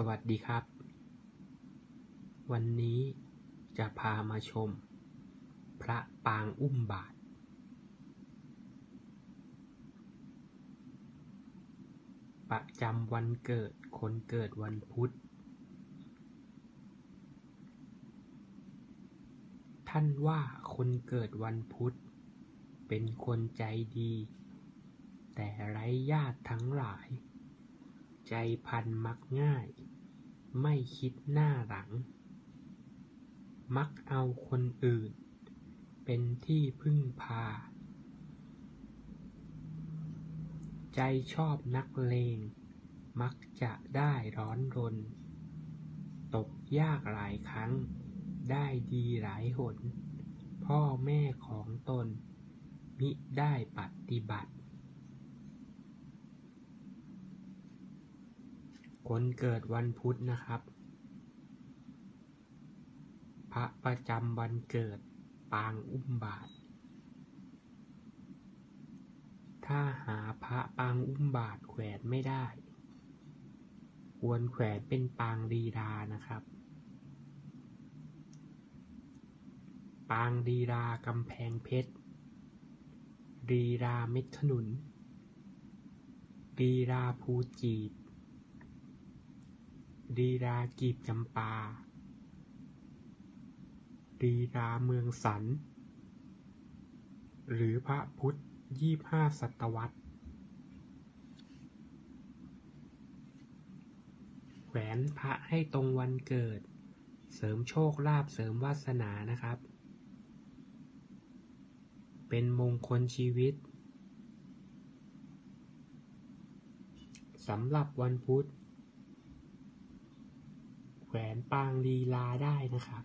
สวัสดีครับ วันนี้จะพามาชม พระปางอุ้มบาท ประจำวันเกิดคนเกิดวันพุธ ท่านว่าคนเกิดวันพุธ เป็นคนใจดี แต่ไร้ญาติทั้งหลาย ใจพันมักง่าย ไม่คิดหน้าหลัง มักเอาคนอื่น เป็นที่พึ่งพา ใจชอบนักเลง มักจะได้ร้อนรน ตกยากหลายครั้ง ได้ดีหลายหน พ่อแม่ของตน มิได้ปฏิบัติ คนเกิดวันพุธนะครับ พระประจำวันเกิดปางอุ้มบาท ถ้าหาพระปางอุ้มบาทแขวนไม่ได้ ควรแขวนเป็นปางดีดานะครับ ปางดีดากำแพงเพชรดีราเม็ดขนุนดีราภูจีบ ดีรากีบจำปาดีราเมืองสัน หรือพระพุทธยี่ห้าศตวรรษแขวนพระให้ตรงวันเกิด เสริมโชคลาภเสริมวาสนานะครับ เป็นมงคลชีวิตสำหรับวันพุธ แขวนปางลีลาได้นะครับ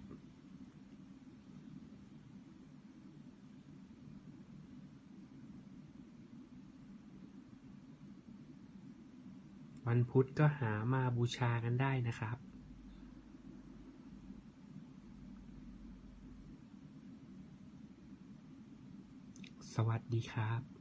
วันพุธก็หามาบูชากันได้นะครับ สวัสดีครับ